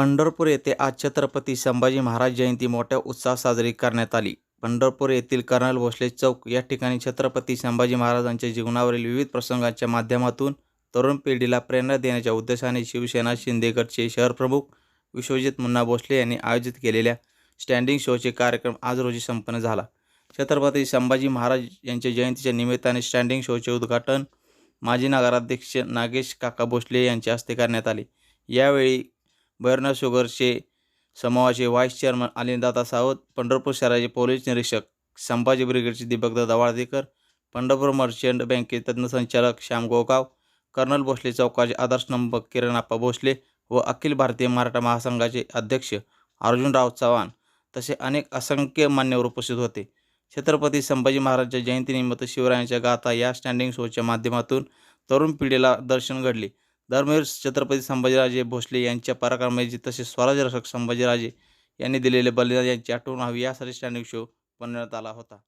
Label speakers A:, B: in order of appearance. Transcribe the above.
A: पंढरपूर येथे आज छत्रपती संभाजी महाराज जयंती मोठ्या उत्साहात साजरी करण्यात आली. पंढरपूर येथील कर्नल भोसले चौक या ठिकाणी छत्रपती संभाजी महाराजांच्या जीवनावरील विविध प्रसंगांच्या माध्यमातून तरुण पिढीला प्रेरणा देण्याच्या उद्देशाने शिवसेना शिंदेगडचे शहरप्रमुख विश्वजित मुन्ना भोसले यांनी आयोजित केलेल्या स्टँडिंग शोचे कार्यक्रम आज रोजी संपन्न झाला. छत्रपती संभाजी महाराज यांच्या जयंतीच्या निमित्ताने स्टँडिंग शोचे उद्घाटन माजी नगराध्यक्ष नागेश काका भोसले यांच्या हस्ते करण्यात आले. यावेळी बर्न शुगरचे समूहाचे व्हाईस चेअरमन अनिलदादा सावंत पंढरपूर शहराचे पोलीस निरीक्षक संभाजी ब्रिगेडचे दीपकदादा वाळदेकर पंढरपूर मर्चंट बँकेचे तज्ज्ञ संचालक श्याम गोगाव कर्नल भोसले चौकाचे आदर्श नंबर किरणप्पा भोसले व अखिल भारतीय मराठा महासंघाचे अध्यक्ष अर्जुनराव चव्हाण तसे अनेक असंख्य मान्यवर उपस्थित होते. छत्रपती संभाजी महाराजांच्या जयंतीनिमित्त शिवरायांच्या गाथा या स्टँडिंग शोच्या माध्यमातून तरुण पिढीला दर्शन घडले. धर्मवीर छत्रपती संभाजीराजे भोसले यांच्या पराक्रमाची तसेच स्वराज्य रक्षक संभाजीराजे यांनी दिलेले बलिदान यांची आठवण व्हावी यासाठी स्टँडिंग शो बनवण्यात आला होता.